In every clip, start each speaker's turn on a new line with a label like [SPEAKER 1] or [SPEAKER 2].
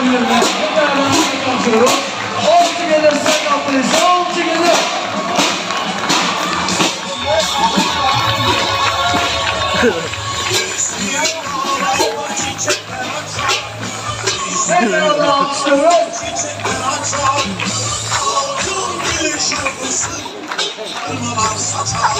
[SPEAKER 1] abilerine hep beraber kalkıyoruz. All together stand up please. All together. Hep beraber alkışlıyoruz. Hep beraber. Bravo, bravo.
[SPEAKER 2] İzmir'in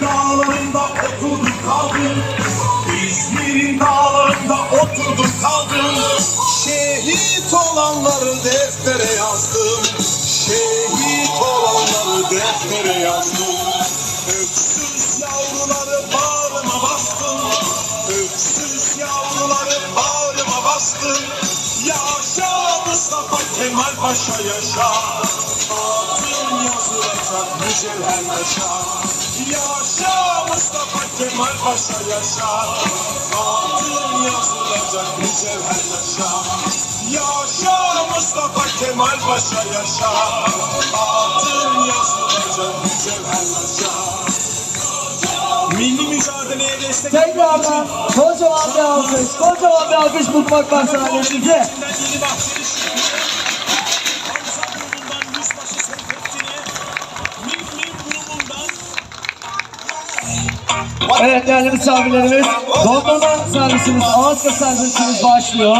[SPEAKER 2] dağlarında oturduk kaldım dağlarında oturduk kaldım Şehit olanları deftere yazdım. Şehit olanları deftere yazdım. Öksüz yavruları bağrıma bastım. Öksüz yavruları bağrıma bastım. Yaşa Mustafa Kemal Paşa yaşa. Adın yazılacak mücevher yaşa. Yaşa Kemal Paşa yaşa. Adın yazılacak mücevher yaşa. Yaşa Mustafa Kemal Paşa yaşa. Adın yazılacak mücevher yaşa. Milli mücadeleye destek
[SPEAKER 1] Tekrardan kocaman bir alkış, kocaman bir alkış tutmak var sahnemize. Evet değerli misafirlerimiz, dondurma servisimiz, Alaska servisimiz başlıyor.